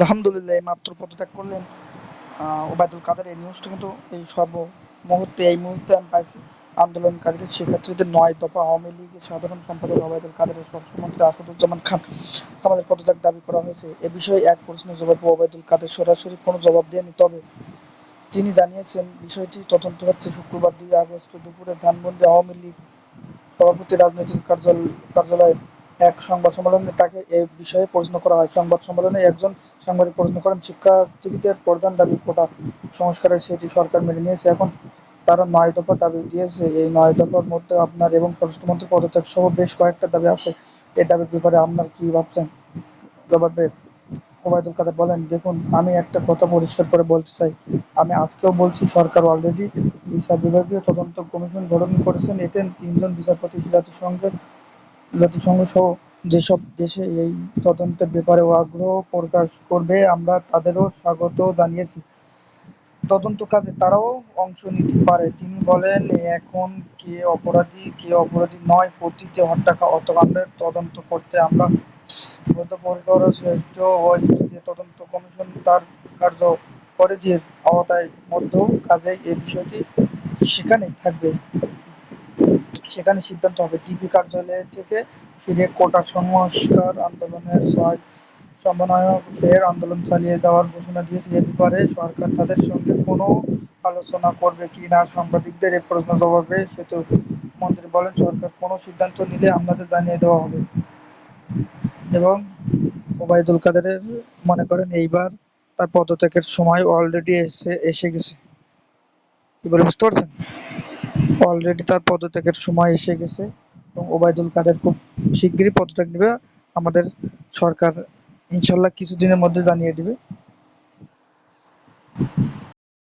আলহামদুলিল্লাহ এইমাত্র পদত্যাগ করলেন ওবায়দুল কাদের। এই নিউজটা কিন্তু এই সর্ব মুহূর্তে, এই মুহূর্তে আমি পাইছি। আন্দোলনকারীদের, শিক্ষার্থীদের নয় দফা আওয়ামী লীগের সাধারণ সম্পাদক ওবায়দুল কাদের স্বরাষ্ট্রমন্ত্রী আসাদুজ্জামান খান আমাদের পদত্যাগ দাবি করা হয়েছে। এ বিষয়ে এক প্রশ্নের জবাব ওবায়দুল কাদের সরাসরি কোনো জবাব দেননি তবে তিনি জানিয়েছেন, বিষয়টি তদন্ত হচ্ছে শুক্রবার দুই আগস্ট দুপুরে ধানমন্ডি আওয়ামী লীগ সভাপতি রাজনৈতিক কার্যালয়ে এক সংবাদ সম্মেলনে তাকে এ বিষয়ে প্রশ্ন করা হয়। সংবাদ সম্মেলনে একজন সাংবাদিক প্রশ্ন করেন, শিক্ষার্থীদের প্রধান দাবি কোটা? সংস্কারের সেটি সরকার মেনে নিয়েছে। এখন তারা নয় দফা দাবি দিয়েছে। এই নয় দফার মধ্যে আপনার এবং স্বরাষ্ট্রমন্ত্রী পদত্যাগ সহ বেশ কয়েকটা দাবি আছে। এই দাবির ব্যাপারে আপনার কি ভাবছেন? জবাবে ওবায়দুল কাদের বলেন, দেখুন, আমি একটা কথা পরিষ্কার করে বলতে চাই। আমি আজকেও বলছি, সরকার অলরেডি বিচার বিভাগীয় তদন্ত কমিশন গঠন করেছেন। এতে তিনজন বিচারপতি জাতিসংঘের জাতিসংঘ সহ যেসব দেশে এই তদন্তের ব্যাপারে আগ্রহ প্রকাশ করবে, আমরা তাদেরও স্বাগত জানিয়েছি। তদন্ত কাজে তারাও অংশ নিতে পারে। তিনি বলেন, এখন কে অপরাধী কে অপরাধী নয়, প্রতিটি হত্যা হত্যাকাণ্ডের তদন্ত করতে আমরা বদ্ধপরিকর, শ্রেষ্ঠ ওই যে তদন্ত কমিশন তার কার্য পরিধির আওতায় মধ্যেও কাজেই এই বিষয়টি সেখানেই থাকবে। সেখানে সিদ্ধান্ত হবে। ডিবি কার্যালয় থেকে ফিরে কোটা সংস্কার আন্দোলনের ছয় সমন্বয়ক ফের আন্দোলন চালিয়ে যাওয়ার ঘোষণা দিয়েছে। এ ব্যাপারে সরকার তাদের সঙ্গে কোনো আলোচনা করবে কি না সাংবাদিকদের এ প্রশ্ন জবাবে সেতু মন্ত্রী বলেন, সরকার কোনো সিদ্ধান্ত নিলে আপনাদের জানিয়ে দেওয়া হবে। এবং ওবায়দুল কাদের মনে করেন, এইবার তার পদত্যাগের সময় অলরেডি এসে এসে গেছে। কি বলে বুঝতে পারছেন? অলরেডি তার পদত্যাগের সময় এসে গেছে এবং ওবায়দুল কাদের খুব শিগগিরই পদত্যাগ নেবে। আমাদের সরকার ইনশাল্লাহ কিছুদিনের মধ্যে জানিয়ে দিবে।